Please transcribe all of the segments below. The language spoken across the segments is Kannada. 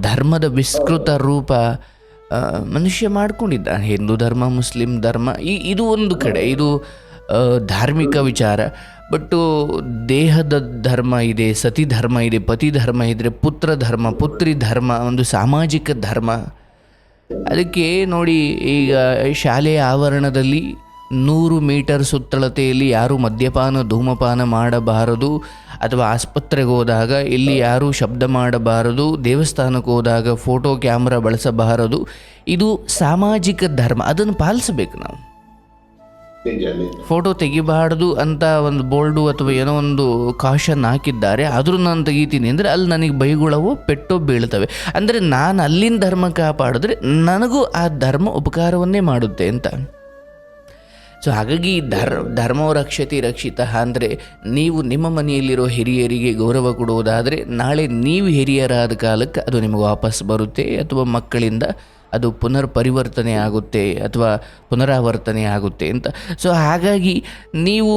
ಧರ್ಮದ ವಿಸ್ತೃತ ರೂಪ ಮನುಷ್ಯ ಮಾಡ್ಕೊಂಡಿದ್ದಾನೆ. ಹಿಂದೂ ಧರ್ಮ, ಮುಸ್ಲಿಂ ಧರ್ಮ, ಈ, ಇದು ಒಂದು ಕಡೆ. ಇದು ಧಾರ್ಮಿಕ ವಿಚಾರ. ಬಟ್ಟು ದೇಹದ ಧರ್ಮ ಇದೆ, ಸತಿ ಧರ್ಮ ಇದೆ, ಪತಿ ಧರ್ಮ ಇದ್ದರೆ ಪುತ್ರ ಧರ್ಮ, ಪುತ್ರಿ ಧರ್ಮ, ಒಂದು ಸಾಮಾಜಿಕ ಧರ್ಮ. ಅದಕ್ಕೆ ನೋಡಿ ಈಗ ಶಾಲೆಯ ಆವರಣದಲ್ಲಿ ನೂರು ಮೀಟರ್ ಸುತ್ತಳತೆಯಲ್ಲಿ ಯಾರು ಮದ್ಯಪಾನ, ಧೂಮಪಾನ ಮಾಡಬಾರದು ಅಥವಾ ಆಸ್ಪತ್ರೆಗೆ ಹೋದಾಗ ಇಲ್ಲಿ ಯಾರೂ ಶಬ್ದ ಮಾಡಬಾರದು, ದೇವಸ್ಥಾನಕ್ಕೆ ಹೋದಾಗ ಫೋಟೋ, ಕ್ಯಾಮ್ರಾ ಬಳಸಬಾರದು. ಇದು ಸಾಮಾಜಿಕ ಧರ್ಮ, ಅದನ್ನು ಪಾಲಿಸಬೇಕು ನಾವು. ಫೋಟೋ ತೆಗಿಬಾರ್ದು ಅಂತ ಒಂದು ಬೋಲ್ಡು ಅಥವಾ ಏನೋ ಒಂದು ಕಾಶನ್ ಹಾಕಿದ್ದಾರೆ, ಆದರೂ ನಾನು ತೆಗಿತೀನಿ ಅಂದರೆ ಅಲ್ಲಿ ನನಗೆ ಬೈಗುಳವು ಪೆಟ್ಟೋ ಬೀಳ್ತವೆ. ಅಂದರೆ ನಾನು ಅಲ್ಲಿನ ಧರ್ಮ ಕಾಪಾಡಿದ್ರೆ ನನಗೂ ಆ ಧರ್ಮ ಉಪಕಾರವನ್ನೇ ಮಾಡುತ್ತೆ ಅಂತ. ಸೊ ಹಾಗಾಗಿ ಧರ್ ಧರ್ಮೋ ರಕ್ಷತಿ ರಕ್ಷಿತ ಅಂದರೆ ನೀವು ನಿಮ್ಮ ಮನೆಯಲ್ಲಿರೋ ಹಿರಿಯರಿಗೆ ಗೌರವ ಕೊಡುವುದಾದರೆ ನಾಳೆ ನೀವು ಹಿರಿಯರಾದ ಕಾಲಕ್ಕೆ ಅದು ನಿಮಗೆ ವಾಪಸ್ ಬರುತ್ತೆ ಅಥವಾ ಮಕ್ಕಳಿಂದ ಅದು ಪುನರ್ ಪರಿವರ್ತನೆ ಆಗುತ್ತೆ ಅಥವಾ ಪುನರಾವರ್ತನೆ ಆಗುತ್ತೆ ಅಂತ. ಸೊ ಹಾಗಾಗಿ ನೀವು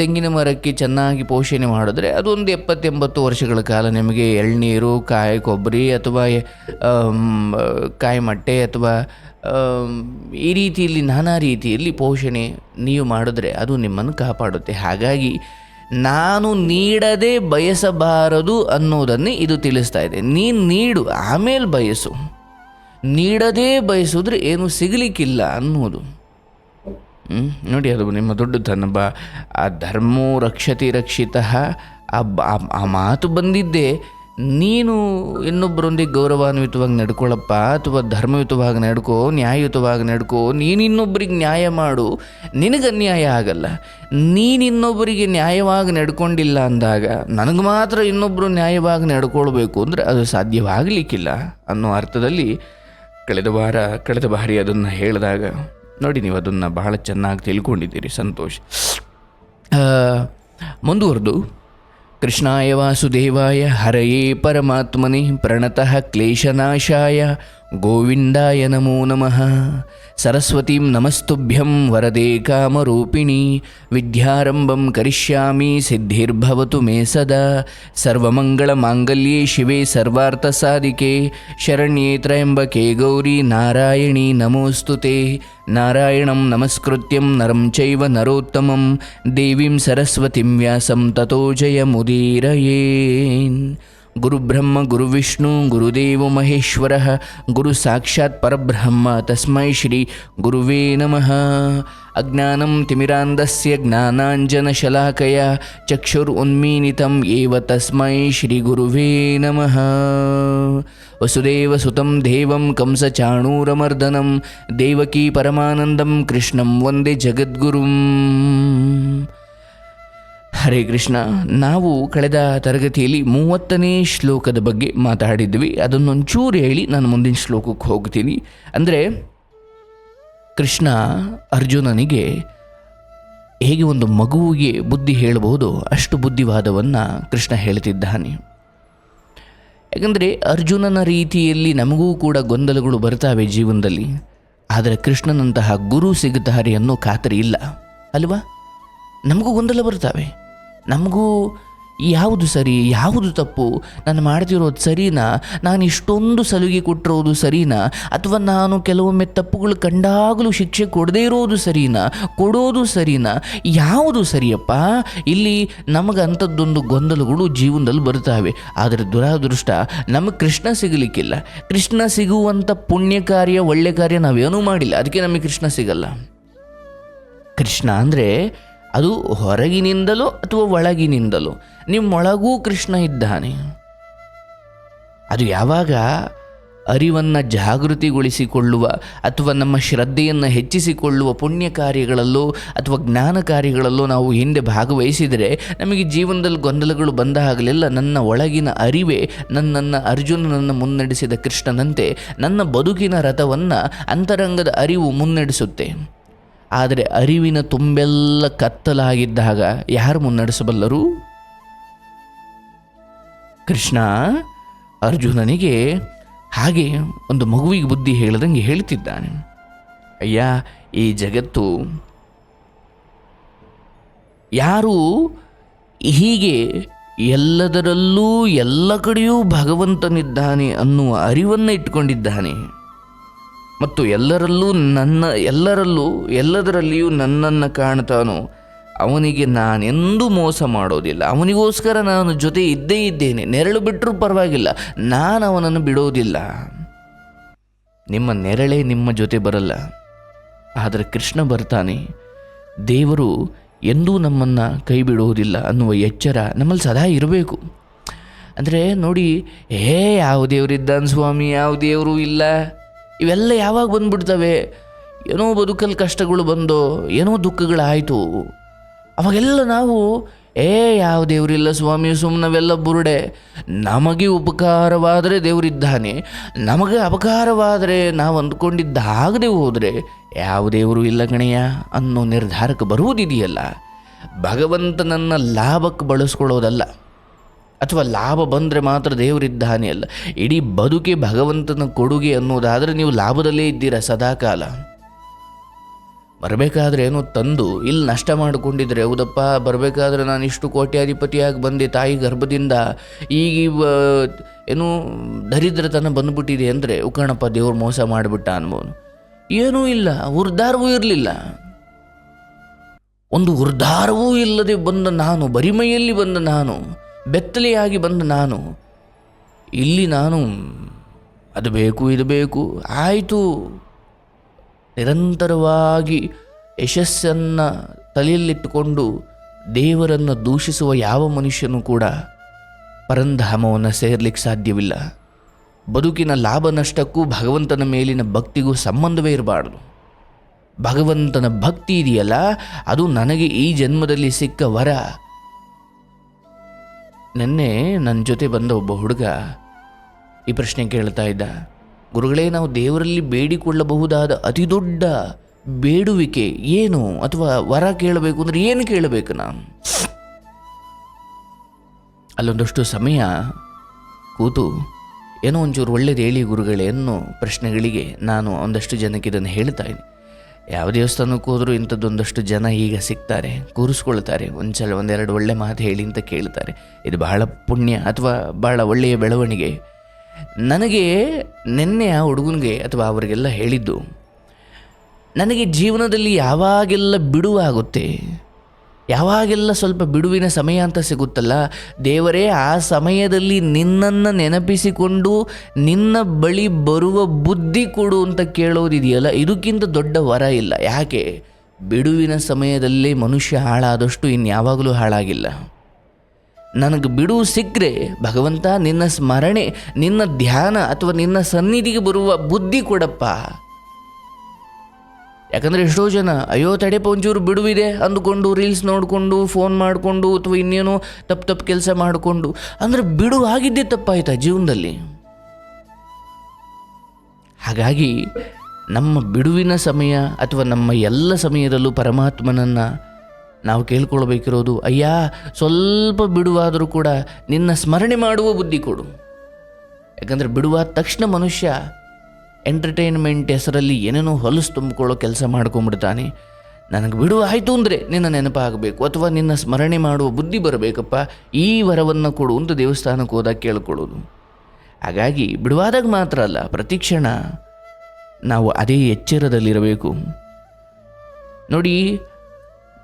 ತೆಂಗಿನ ಮರಕ್ಕೆ ಚೆನ್ನಾಗಿ ಪೋಷಣೆ ಮಾಡಿದ್ರೆ ಅದೊಂದು ಎಪ್ಪತ್ತೆಂಬತ್ತು ವರ್ಷಗಳ ಕಾಲ ನಿಮಗೆ ಎಳ್ನೀರು, ಕಾಯಿ, ಕೊಬ್ಬರಿ ಅಥವಾ ಕಾಯಿ ಮಟ್ಟೆ ಅಥವಾ ಈ ರೀತಿಯಲ್ಲಿ ನಾನಾ ರೀತಿಯಲ್ಲಿ ಪೋಷಣೆ ನೀವು ಮಾಡಿದ್ರೆ ಅದು ನಿಮ್ಮನ್ನು ಕಾಪಾಡುತ್ತೆ. ಹಾಗಾಗಿ ನಾನು ನೀಡದೆ ಬಯಸಬಾರದು ಅನ್ನೋದನ್ನೇ ಇದು ತಿಳಿಸ್ತಾ ಇದೆ. ನೀನು ನೀಡು, ಆಮೇಲೆ ಬಯಸು. ನೀಡದೇ ಬಯಸಿದ್ರೆ ಏನು ಸಿಗಲಿಕ್ಕಿಲ್ಲ ಅನ್ನೋದು? ನೋಡಿ ಅದು ನಿಮ್ಮ ದೊಡ್ಡತನ ಬ, ಆ ಧರ್ಮೋ ರಕ್ಷತಿ ರಕ್ಷಿತ. ಆ ಮಾತು ಬಂದಿದ್ದೇ ನೀನು ಇನ್ನೊಬ್ಬರೊಂದಿಗೆ ಗೌರವಾನ್ವಿತವಾಗಿ ನಡ್ಕೊಳ್ಳಪ್ಪ ಅಥವಾ ಧರ್ಮಯುತವಾಗಿ ನಡ್ಕೋ, ನ್ಯಾಯಯುತವಾಗಿ ನಡ್ಕೋ ನೀನು ಇನ್ನೊಬ್ಬರಿಗೆ ನ್ಯಾಯ ಮಾಡು, ನಿನಗೆ ಅನ್ಯಾಯ ಆಗಲ್ಲ. ನೀನು ಇನ್ನೊಬ್ಬರಿಗೆ ನ್ಯಾಯವಾಗಿ ನಡ್ಕೊಂಡಿಲ್ಲ ಅಂದಾಗ ನನಗೆ ಮಾತ್ರ ಇನ್ನೊಬ್ಬರು ನ್ಯಾಯವಾಗಿ ನಡ್ಕೊಳ್ಬೇಕು ಅಂದರೆ ಅದು ಸಾಧ್ಯವಾಗಲಿಕ್ಕಿಲ್ಲ ಅನ್ನೋ ಅರ್ಥದಲ್ಲಿ ಕಳೆದ ವಾರ, ಕಳೆದ ಬಾರಿ ಅದನ್ನು ಹೇಳಿದಾಗ, ನೋಡಿ ನೀವು ಅದನ್ನು ಬಹಳ ಚೆನ್ನಾಗಿ ತಿಳ್ಕೊಂಡಿದ್ದೀರಿ ಸಂತೋಷ್. ಮುಂದುವರೆದು. कृष्णाय वासुदेवाय हरये परमात्मने प्रणतः क्लेशनाशाय। गोविन्दाय नमो। नमः सरस्वतीं नमस्तुभ्यं वरदे कामरूपिणी। विद्यारम्भं करिष्यामि सिद्धिर्भवतु मे सदा। सर्वमङ्गलमाङ्गल्ये शिवे सर्वार्थसादिके शरण्ये त्र्यम्बके गौरी नारायणी नमोऽस्तु ते। नारायणं नमस्कृत्यं नरं चैव नरोत्तमं। देवीं सरस्वतीं व्यासं ततो जयमुदीरयेन्। गुरुब्रह्म गुरुविष्णु गुरुविष्णुः गुरुदेवमहेश्वरः गुरुसाक्षात् परब्रह्म तस्मै श्री गुरुवे नमः। अज्ञानं तिमिरान्दस्य ज्ञानाञ्जनशलाकया चक्षुरुन्मीलितं एव तस्मै श्रीगुरुवे नमः। वसुदेवसुतं देवं कंसचाणूरमर्दनं देवकी परमानन्दं कृष्णं वन्दे जगद्गुरुम्। ಹರೇ ಕೃಷ್ಣ, ನಾವು ಕಳೆದ ತರಗತಿಯಲ್ಲಿ ಮೂವತ್ತನೇ ಶ್ಲೋಕದ ಬಗ್ಗೆ ಮಾತಾಡಿದ್ವಿ. ಅದನ್ನೊಂಚೂರು ಹೇಳಿ ನಾನು ಮುಂದಿನ ಶ್ಲೋಕಕ್ಕೆ ಹೋಗ್ತೀನಿ. ಅಂದರೆ, ಕೃಷ್ಣ ಅರ್ಜುನನಿಗೆ ಹೇಗೆ ಒಂದು ಮಗುವಿಗೆ ಬುದ್ಧಿ ಹೇಳಬಹುದು, ಅಷ್ಟು ಬುದ್ಧಿವಾದವನ್ನು ಕೃಷ್ಣ ಹೇಳ್ತಿದ್ದಾನೆ. ಯಾಕಂದರೆ, ಅರ್ಜುನನ ರೀತಿಯಲ್ಲಿ ನಮಗೂ ಕೂಡ ಗೊಂದಲಗಳು ಬರ್ತಾವೆ ಜೀವನದಲ್ಲಿ. ಆದರೆ ಕೃಷ್ಣನಂತಹ ಗುರು ಸಿಗುತ್ತಾರೆ ಅನ್ನೋ ಖಾತರಿ ಇಲ್ಲ, ಅಲ್ವಾ? ನಮಗೂ ಗೊಂದಲ ಬರ್ತವೆ ನಮಗೂ ಯಾವುದು ಸರಿ, ಯಾವುದು ತಪ್ಪು, ನಾನು ಮಾಡ್ತಿರೋದು ಸರಿನಾ? ನಾನು ಇಷ್ಟೊಂದು ಸಲುಗೆ ಕೊಟ್ಟಿರೋದು ಸರಿನಾ? ಅಥವಾ ನಾನು ಕೆಲವೊಮ್ಮೆ ತಪ್ಪುಗಳು ಕಂಡಾಗಲೂ ಶಿಕ್ಷೆ ಕೊಡದೇ ಇರೋದು ಸರಿನಾ? ಕೊಡೋದು ಸರಿನಾ? ಯಾವುದು ಸರಿಯಪ್ಪ? ಇಲ್ಲಿ ನಮಗೆ ಅಂಥದ್ದೊಂದು ಗೊಂದಲಗಳು ಜೀವನದಲ್ಲಿ ಬರ್ತವೆ ಆದರೆ ದುರಾದೃಷ್ಟ, ನಮಗೆ ಕೃಷ್ಣ ಸಿಗಲಿಕ್ಕಿಲ್ಲ. ಕೃಷ್ಣ ಸಿಗುವಂಥ ಪುಣ್ಯ ಕಾರ್ಯ, ಒಳ್ಳೆ ಕಾರ್ಯ ನಾವೇನೂ ಮಾಡಿಲ್ಲ. ಅದಕ್ಕೆ ನಮಗೆ ಕೃಷ್ಣ ಸಿಗಲ್ಲ. ಕೃಷ್ಣ ಅಂದರೆ ಅದು ಹೊರಗಿನಿಂದಲೋ ಅಥವಾ ಒಳಗಿನಿಂದಲೋ? ನಿಮ್ಮೊಳಗೂ ಕೃಷ್ಣ ಇದ್ದಾನೆ. ಅದು ಯಾವಾಗ ಅರಿವನ್ನು ಜಾಗೃತಿಗೊಳಿಸಿಕೊಳ್ಳುವ ಅಥವಾ ನಮ್ಮ ಶ್ರದ್ಧೆಯನ್ನು ಹೆಚ್ಚಿಸಿಕೊಳ್ಳುವ ಪುಣ್ಯ ಕಾರ್ಯಗಳಲ್ಲೋ ಅಥವಾ ಜ್ಞಾನ ಕಾರ್ಯಗಳಲ್ಲೋ ನಾವು ಹಿಂದೆ ಭಾಗವಹಿಸಿದರೆ ನಮಗೆ ಜೀವನದಲ್ಲಿ ಗೊಂದಲಗಳು ಬಂದ ಹಾಗಲೆಲ್ಲ ನನ್ನ ಒಳಗಿನ ಅರಿವೇ ನನ್ನನ್ನು ಅರ್ಜುನನನ್ನು ಮುನ್ನಡೆಸಿದ ಕೃಷ್ಣನಂತೆ ನನ್ನ ಬದುಕಿನ ರಥವನ್ನು ಅಂತರಂಗದ ಅರಿವು ಮುನ್ನಡೆಸುತ್ತೆ. ಆದರೆ ಅರಿವಿನ ತುಂಬೆಲ್ಲ ಕತ್ತಲಾಗಿದ್ದಾಗ ಯಾರು ಮುನ್ನಡೆಸಬಲ್ಲರು? ಕೃಷ್ಣ ಅರ್ಜುನನಿಗೆ ಹಾಗೆ ಒಂದು ಮಗುವಿಗೆ ಬುದ್ಧಿ ಹೇಳದಂಗೆ ಹೇಳ್ತಿದ್ದಾನೆ. ಅಯ್ಯ, ಈ ಜಗತ್ತು ಯಾರು ಹೀಗೆ ಎಲ್ಲದರಲ್ಲೂ ಎಲ್ಲ ಕಡೆಯೂ ಭಗವಂತನಿದ್ದಾನೆ ಅನ್ನುವ ಅರಿವನ್ನು ಇಟ್ಕೊಂಡಿದ್ದಾನೆ. ಮತ್ತು ಎಲ್ಲರಲ್ಲೂ ನನ್ನ, ಎಲ್ಲರಲ್ಲೂ, ಎಲ್ಲದರಲ್ಲಿಯೂ ನನ್ನನ್ನು ಕಾಣ್ತಾನೋ, ಅವನಿಗೆ ನಾನೆಂದೂ ಮೋಸ ಮಾಡೋದಿಲ್ಲ. ಅವನಿಗೋಸ್ಕರ ನಾನು ಜೊತೆ ಇದ್ದೇ ಇದ್ದೇನೆ. ನೆರಳು ಬಿಟ್ಟರೂ ಪರವಾಗಿಲ್ಲ. ನಾನು ಅವನನ್ನು ಬಿಡೋದಿಲ್ಲ. ನಿಮ್ಮ ನೆರಳೇ ನಿಮ್ಮ ಜೊತೆ ಬರಲ್ಲ. ಆದರೆ ಕೃಷ್ಣ ಬರ್ತಾನೆ. ದೇವರು ಎಂದೂ ನಮ್ಮನ್ನು ಕೈ ಬಿಡುವುದಿಲ್ಲ ಅನ್ನುವ ಎಚ್ಚರ ನಮ್ಮಲ್ಲಿ ಸದಾ ಇರಬೇಕು. ಅಂದರೆ ನೋಡಿ ಏ ಯಾವ ದೇವರಿದ್ದಾನೆ ಸ್ವಾಮಿ, ಯಾವ ದೇವರು ಇಲ್ಲ. ಇವೆಲ್ಲ ಯಾವಾಗ ಬಂದ್ಬಿಡ್ತವೆ? ಏನೋ ಬದುಕಲ್ಲಿ ಕಷ್ಟಗಳು ಬಂದೋ, ಏನೋ ದುಃಖಗಳಾಯಿತು. ಅವಾಗೆಲ್ಲ ನಾವು, ಏ, ಯಾವ ದೇವರಿಲ್ಲ ಸ್ವಾಮಿ ಸುಮ್ಮನವೆಲ್ಲ ಬುರುಡೆ. ನಮಗೆ ಉಪಕಾರವಾದರೆ ದೇವರಿದ್ದಾನೆ. ನಮಗೆ ಅಪಕಾರವಾದರೆ ನಾವು ಅಂದ್ಕೊಂಡಿದ್ದಾಗದೆ ಹೋದರೆ ಯಾವ ದೇವರು ಇಲ್ಲ ಗಣೆಯ ಅನ್ನೋ ನಿರ್ಧಾರಕ್ಕೆ ಬರುವುದಿದೆಯಲ್ಲ. ಭಗವಂತನನ್ನು ಲಾಭಕ್ಕೆ ಬಳಸ್ಕೊಳ್ಳೋದಲ್ಲ. ಅಥವಾ ಲಾಭ ಬಂದರೆ ಮಾತ್ರ ದೇವರಿದ್ದಾನೆ ಅಲ್ಲ. ಇಡೀ ಬದುಕೆ ಭಗವಂತನ ಕೊಡುಗೆ ಅನ್ನೋದಾದರೆ ನೀವು ಲಾಭದಲ್ಲೇ ಇದ್ದೀರಾ ಸದಾಕಾಲ. ಬರಬೇಕಾದ್ರೆ ಏನೋ ತಂದು, ಇಲ್ಲಿ ನಷ್ಟ ಮಾಡಿಕೊಂಡಿದ್ರೆ, ಹೌದಪ್ಪ, ಬರಬೇಕಾದ್ರೆ ನಾನು ಇಷ್ಟು ಕೋಟ್ಯಾಧಿಪತಿಯಾಗಿ ಬಂದೆ ತಾಯಿ ಗರ್ಭದಿಂದ, ಈಗ ಏನು ದರಿದ್ರತನ ಬಂದ್ಬಿಟ್ಟಿದೆ ಅಂದರೆ ಉಕಣಪ್ಪ ದೇವ್ರು ಮೋಸ ಮಾಡಿಬಿಟ್ಟ ಅನ್ಬೋದು. ಏನೂ ಇಲ್ಲ ಉರ್ಧಾರವೂ ಇರಲಿಲ್ಲ. ಒಂದು ಉರ್ಧಾರವೂ ಇಲ್ಲದೆ ಬಂದ ನಾನು, ಬರಿಮೈಯಲ್ಲಿ ಬಂದ ನಾನು ಬೆತ್ತಲೆಯಾಗಿ ಬಂದ ನಾನು, ಇಲ್ಲಿ ನಾನು, ಅದು ಬೇಕು, ಇದು ಬೇಕು, ಆಯಿತು. ನಿರಂತರವಾಗಿ ಯಶಸ್ಸನ್ನು ತಲೆಯಲ್ಲಿಟ್ಟುಕೊಂಡು ದೇವರನ್ನು ದೂಷಿಸುವ ಯಾವ ಮನುಷ್ಯನೂ ಕೂಡ ಪರಂಧಾಮವನ್ನು ಸೇರ್ಲಿಕ್ಕೆ ಸಾಧ್ಯವಿಲ್ಲ. ಬದುಕಿನ ಲಾಭ ನಷ್ಟಕ್ಕೂ ಭಗವಂತನ ಮೇಲಿನ ಭಕ್ತಿಗೂ ಸಂಬಂಧವೇ ಇರಬಾರ್ದು. ಭಗವಂತನ ಭಕ್ತಿ ಇದೆಯಲ್ಲ, ಅದು ನನಗೆ ಈ ಜನ್ಮದಲ್ಲಿ ಸಿಕ್ಕ ವರ. ನಿನ್ನೆ ನನ್ನ ಜೊತೆ ಬಂದ ಒಬ್ಬ ಹುಡುಗ ಈ ಪ್ರಶ್ನೆ ಕೇಳ್ತಾ ಇದ್ದ. ಗುರುಗಳೇ, ನಾವು ದೇವರಲ್ಲಿ ಬೇಡಿಕೊಳ್ಳಬಹುದಾದ ಅತಿ ದೊಡ್ಡ ಬೇಡುವಿಕೆ ಏನು ಅಥವಾ ವರ ಕೇಳಬೇಕು ಅಂದರೆ ಏನು ಕೇಳಬೇಕು ನಾನು? ಅಲ್ಲೊಂದಷ್ಟು ಸಮಯ ಕೂತು, ಏನೋ ಒಂಚೂರು ಒಳ್ಳೇದು ಹೇಳಿ ಗುರುಗಳೇ ಅನ್ನೋ ಪ್ರಶ್ನೆಗಳಿಗೆ ನಾನು ಒಂದಷ್ಟು ಜನಕ್ಕೆ ಇದನ್ನು ಹೇಳ್ತಾ ಇದ್ದೀನಿ. ಯಾವ ದೇವಸ್ಥಾನಕ್ಕೆ ಹೋದರೂ ಇಂಥದ್ದೊಂದಷ್ಟು ಜನ ಈಗ ಸಿಗ್ತಾರೆ, ಕೂರಿಸ್ಕೊಳ್ತಾರೆ, ಒಂದ್ಸಲ ಒಂದೆರಡು ಒಳ್ಳೆ ಮಾತು ಹೇಳಿ ಅಂತ ಕೇಳ್ತಾರೆ. ಇದು ಬಹಳ ಪುಣ್ಯ ಅಥವಾ ಬಹಳ ಒಳ್ಳೆಯ ಬೆಳವಣಿಗೆ. ನನಗೆ ನಿನ್ನೆ ಆ ಹುಡುಗನಿಗೆ ಅಥವಾ ಅವರಿಗೆಲ್ಲ ಹೇಳಿದ್ದು, ನನಗೆ ಜೀವನದಲ್ಲಿ ಯಾವಾಗೆಲ್ಲ ಬಿಡುವಾಗುತ್ತೆ ಯಾವಾಗೆಲ್ಲ ಸ್ವಲ್ಪ ಬಿಡುವಿನ ಸಮಯ ಅಂತ ಸಿಗುತ್ತಲ್ಲ, ದೇವರೇ ಆ ಸಮಯದಲ್ಲಿ ನಿನ್ನನ್ನು ನೆನಪಿಸಿಕೊಂಡು ನಿನ್ನ ಬಳಿ ಬರುವ ಬುದ್ಧಿ ಕೊಡು ಅಂತ ಕೇಳೋದಿದೆಯಲ್ಲ, ಇದಕ್ಕಿಂತ ದೊಡ್ಡ ವರ ಇಲ್ಲ. ಯಾಕೆ? ಬಿಡುವಿನ ಸಮಯದಲ್ಲೇ ಮನುಷ್ಯ ಹಾಳಾದಷ್ಟು ಇನ್ಯಾವಾಗಲೂ ಹಾಳಾಗಿಲ್ಲ. ನನಗೆ ಬಿಡುವು ಸಿಕ್ಕರೆ ಭಗವಂತ ನಿನ್ನ ಸ್ಮರಣೆ, ನಿನ್ನ ಧ್ಯಾನ ಅಥವಾ ನಿನ್ನ ಸನ್ನಿಧಿಗೆ ಬರುವ ಬುದ್ಧಿ ಕೊಡಪ್ಪ. ಯಾಕಂದರೆ ಎಷ್ಟೋ ಜನ, ಅಯ್ಯೋ ತಡೆಪ ಒಂಚೂರು ಬಿಡುವಿದೆ ಅಂದುಕೊಂಡು ರೀಲ್ಸ್ ನೋಡಿಕೊಂಡು, ಫೋನ್ ಮಾಡಿಕೊಂಡು ಅಥವಾ ಇನ್ನೇನೋ ತಪ್ಪು ತಪ್ಪು ಕೆಲಸ ಮಾಡಿಕೊಂಡು. ಅಂದರೆ ಬಿಡು ಆಗಿದ್ದೇ ತಪ್ಪಾಯ್ತಾ ಜೀವನದಲ್ಲಿ? ಹಾಗಾಗಿ ನಮ್ಮ ಬಿಡುವಿನ ಸಮಯ ಅಥವಾ ನಮ್ಮ ಎಲ್ಲ ಸಮಯದಲ್ಲೂ ಪರಮಾತ್ಮನನ್ನು ನಾವು ಕೇಳ್ಕೊಳ್ಬೇಕಿರೋದು, ಅಯ್ಯ, ಸ್ವಲ್ಪ ಬಿಡುವಾದರೂ ಕೂಡ ನಿನ್ನ ಸ್ಮರಣೆ ಮಾಡುವ ಬುದ್ಧಿ ಕೊಡು. ಯಾಕಂದರೆ ಬಿಡುವಾದ ತಕ್ಷಣ ಮನುಷ್ಯ ಎಂಟರ್ಟೈನ್ಮೆಂಟ್ ಹೆಸರಲ್ಲಿ ಏನೇನೋ ಹೊಲಸು ತುಂಬಿಕೊಳ್ಳೋ ಕೆಲಸ ಮಾಡ್ಕೊಂಬಿಡ್ತಾನೆ ನನಗೆ ಬಿಡು, ಆಯಿತು ಅಂದರೆ ನಿನ್ನ ನೆನಪಾಗಬೇಕು ಅಥವಾ ನಿನ್ನ ಸ್ಮರಣೆ ಮಾಡುವ ಬುದ್ಧಿ ಬರಬೇಕಪ್ಪ. ಈ ವರವನ್ನು ಕೊಡು ಅಂತ ದೇವಸ್ಥಾನಕ್ಕೆ ಹೋದಾಗ ಕೇಳ್ಕೊಳ್ಳೋದು. ಹಾಗಾಗಿ ಬಿಡುವಾದಾಗ ಮಾತ್ರ ಅಲ್ಲ, ಪ್ರತಿ ಕ್ಷಣ ನಾವು ಅದೇ ಎಚ್ಚರದಲ್ಲಿರಬೇಕು. ನೋಡಿ,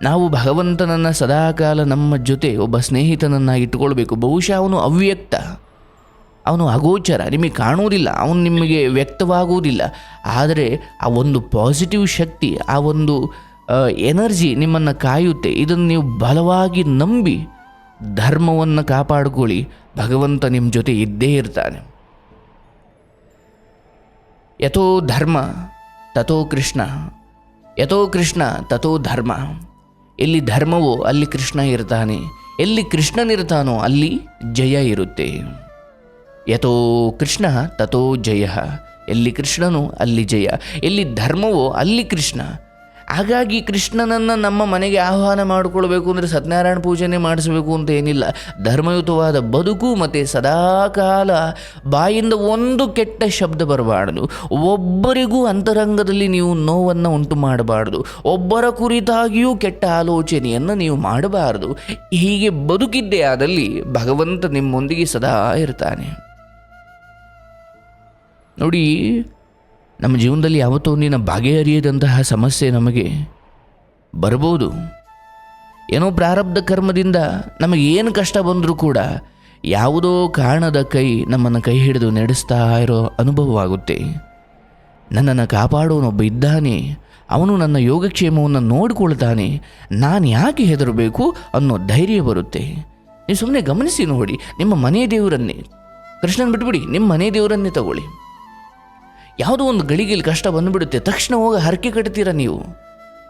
ನಾವು ಭಗವಂತನನ್ನು ಸದಾಕಾಲ ನಮ್ಮ ಜೊತೆ ಒಬ್ಬ ಸ್ನೇಹಿತನನ್ನು ಇಟ್ಕೊಳ್ಬೇಕು ಬಹುಶಃ ಅವನು ಅವ್ಯಕ್ತ. ಅವನು ಅಗೋಚರ, ನಿಮಗೆ ಕಾಣುವುದಿಲ್ಲ, ಅವನು ನಿಮಗೆ ವ್ಯಕ್ತವಾಗುವುದಿಲ್ಲ. ಆದರೆ ಆ ಒಂದು ಪಾಸಿಟಿವ್ ಶಕ್ತಿ, ಆ ಒಂದು ಎನರ್ಜಿ ನಿಮ್ಮನ್ನು ಕಾಯುತ್ತೆ. ಇದನ್ನು ನೀವು ಬಲವಾಗಿ ನಂಬಿ ಧರ್ಮವನ್ನು ಕಾಪಾಡಿಕೊಳ್ಳಿ. ಭಗವಂತ ನಿಮ್ಮ ಜೊತೆ ಇದ್ದೇ ಇರ್ತಾನೆ. ಯಥೋ ಧರ್ಮ, ತಥೋ ಕೃಷ್ಣ. ಯಥೋ ಕೃಷ್ಣ, ತಥೋ ಧರ್ಮ. ಎಲ್ಲಿ ಧರ್ಮವೋ ಅಲ್ಲಿ ಕೃಷ್ಣ ಇರ್ತಾನೆ. ಎಲ್ಲಿ ಕೃಷ್ಣನಿರ್ತಾನೋ ಅಲ್ಲಿ ಜಯ ಇರುತ್ತೆ. ಯಥೋ ಕೃಷ್ಣ ತಥೋ ಜಯ. ಎಲ್ಲಿ ಕೃಷ್ಣನು, ಅಲ್ಲಿ ಜಯ. ಎಲ್ಲಿ ಧರ್ಮವೋ, ಅಲ್ಲಿ ಕೃಷ್ಣ. ಹಾಗಾಗಿ ಕೃಷ್ಣನನ್ನು ನಮ್ಮ ಮನೆಗೆ ಆಹ್ವಾನ ಮಾಡಿಕೊಳ್ಬೇಕು ಅಂದರೆ ಸತ್ಯನಾರಾಯಣ ಪೂಜೆನೇ ಮಾಡಿಸಬೇಕು ಅಂತ ಏನಿಲ್ಲ. ಧರ್ಮಯುತವಾದ ಬದುಕು ಮತ್ತು ಸದಾಕಾಲ ಬಾಯಿಂದ ಒಂದು ಕೆಟ್ಟ ಶಬ್ದ ಬರಬಾರ್ದು. ಒಬ್ಬರಿಗೂ ಅಂತರಂಗದಲ್ಲಿ ನೀವು ನೋವನ್ನು ಉಂಟು ಮಾಡಬಾರ್ದು. ಒಬ್ಬರ ಕುರಿತಾಗಿಯೂ ಕೆಟ್ಟ ಆಲೋಚನೆಯನ್ನು ನೀವು ಮಾಡಬಾರದು. ಹೀಗೆ ಬದುಕಿದ್ದೇ ಆದಲ್ಲಿ ಭಗವಂತ ನಿಮ್ಮೊಂದಿಗೆ ಸದಾ ಇರ್ತಾನೆ. ನೋಡಿ, ನಮ್ಮ ಜೀವನದಲ್ಲಿ ಯಾವತ್ತೂ ಒಂದಿನ ಬಗೆಹರಿಯದಂತಹ ಸಮಸ್ಯೆ ನಮಗೆ ಬರಬಹುದು. ಏನೋ ಪ್ರಾರಬ್ಧ ಕರ್ಮದಿಂದ ನಮಗೆ ಏನು ಕಷ್ಟ ಬಂದರೂ ಕೂಡ ಯಾವುದೋ ಕಾರಣದ ಕೈ ನಮ್ಮನ್ನು ಕೈ ಹಿಡಿದು ನಡೆಸ್ತಾ ಇರೋ ಅನುಭವವಾಗುತ್ತೆ. ನನ್ನನ್ನು ಕಾಪಾಡೋನೊಬ್ಬ ಇದ್ದಾನೆ. ಅವನು ನನ್ನ ಯೋಗಕ್ಷೇಮವನ್ನು ನೋಡಿಕೊಳ್ತಾನೆ. ನಾನು ಯಾಕೆ ಹೆದರಬೇಕು ಅನ್ನೋ ಧೈರ್ಯ ಬರುತ್ತೆ. ನೀವು ಸುಮ್ಮನೆ ಗಮನಿಸಿ ನೋಡಿ, ನಿಮ್ಮ ಮನೆ ದೇವರನ್ನೇ. ಕೃಷ್ಣನ್ ಬಿಟ್ಬಿಡಿ, ನಿಮ್ಮ ಮನೆ ದೇವರನ್ನೇ ತಗೊಳ್ಳಿ. ಯಾವುದೋ ಒಂದು ಗಳಿಗೆಯಲ್ಲಿ ಕಷ್ಟ ಬಂದುಬಿಡುತ್ತೆ. ತಕ್ಷಣ ಹೋಗಿ ಹರಕೆ ಕಟ್ತೀರ ನೀವು?